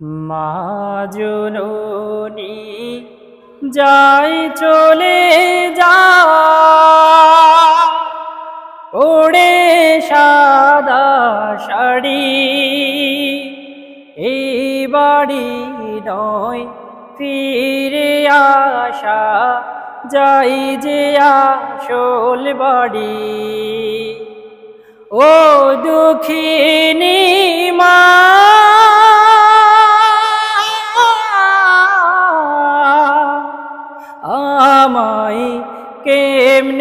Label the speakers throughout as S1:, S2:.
S1: মা জননী, যাই চলে যা। ওড়ে সাদা শাড়ি, এই বাড়ি নয় ফিরে আসা। যাই যে আসল বাড়ি, ও দুঃখিনী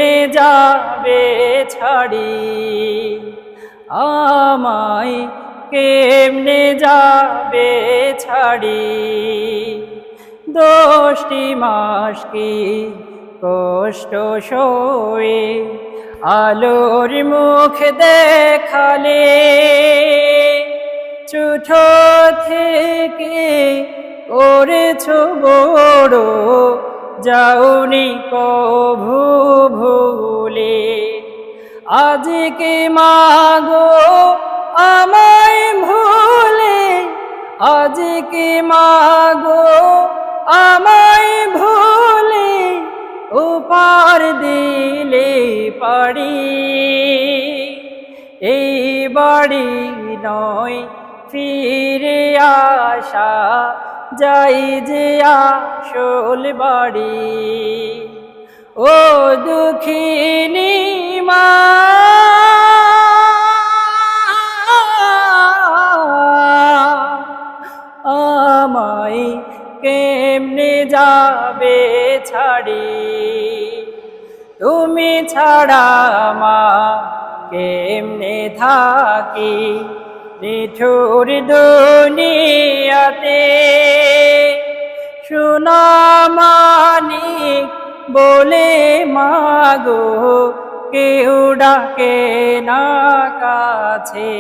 S1: কেমনে যাবে ছাড়ি। আমায় কেমনে যাবে ছাড়ি? দোষটি মাস কি কষ্ট সয়ে আলোর মুখ দেখালে, ছোট থেকে করেছ বড় যাওনি কভু ভুলে। আজকে মাগো আমায় ভুলে। আজকে মাগো আমায় ভুলে। উপার দিলে পারি। এই বাড়ি নয় ফিরে আসা যাই যে আসল বাড়ি। ও দুঃখিনী মা। আমায় কেমনে যাবে ছাড়ি? তুমি ছাড়া মা কেমনে থাকি? নিঠুর দুনিয়াতে সুনামানি বলে মাগো, কেউ ডাকে না কাছে।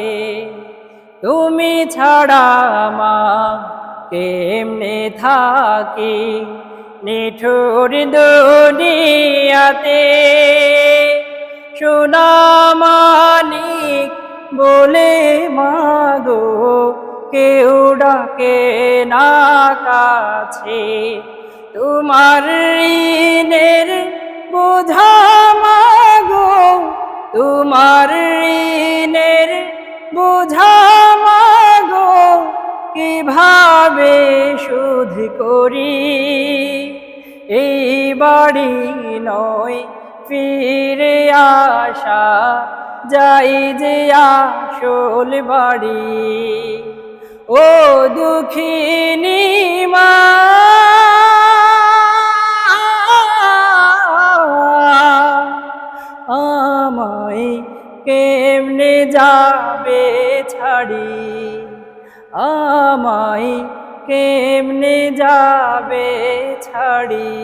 S1: তুমি ছাড়া মা কেমনে থাকি নিঠুর দুনিয়াতে? সুনামানিক বলে মাগো কেউ ডাকে না কাছে। তোমার ঋণের বোঝা মাগো। তোমার ঋণের বোঝা মাগো। কীভাবে শুধ করি? এই বাড়ি নয়, ফিরে আসা। যাই যে আসল বাড়ি। ও দুঃখিনী মা। আমায় কেমনে যাবে ছাড়ি? আমায় কেমনে যাবে ছাড়ি?